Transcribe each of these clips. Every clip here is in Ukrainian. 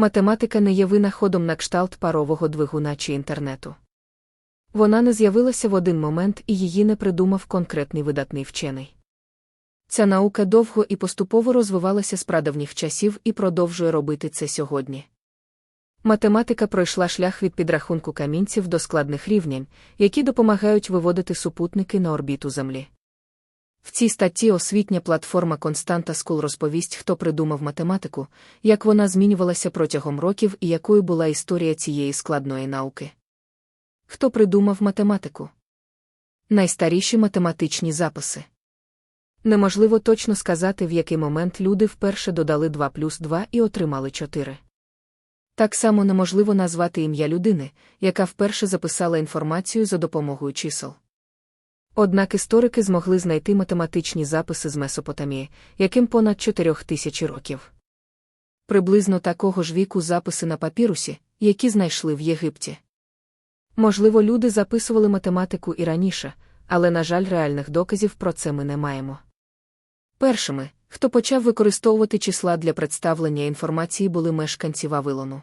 Математика не є винаходом на кшталт парового двигуна чи інтернету. Вона не з'явилася в один момент і її не придумав конкретний видатний вчений. Ця наука довго і поступово розвивалася з прадавніх часів і продовжує робити це сьогодні. Математика пройшла шлях від підрахунку камінців до складних рівнянь, які допомагають виводити супутники на орбіту Землі. В цій статті освітня платформа Константа Скул розповість, хто придумав математику, як вона змінювалася протягом років і якою була історія цієї складної науки. Хто придумав математику? Найстаріші математичні записи. Неможливо точно сказати, в який момент люди вперше додали 2 плюс 2 і отримали 4. Так само неможливо назвати ім'я людини, яка вперше записала інформацію за допомогою чисел. Однак історики змогли знайти математичні записи з Месопотамії, яким понад 4 тисячі років. Приблизно такого ж віку записи на папірусі, які знайшли в Єгипті. Можливо, люди записували математику і раніше, але, на жаль, реальних доказів про це ми не маємо. Першими, хто почав використовувати числа для представлення інформації, були мешканці Вавилону.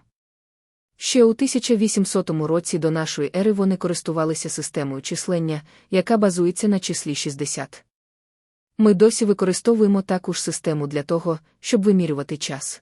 Ще у 1800 році до нашої ери вони користувалися системою числення, яка базується на числі 60. Ми досі використовуємо таку ж систему для того, щоб вимірювати час.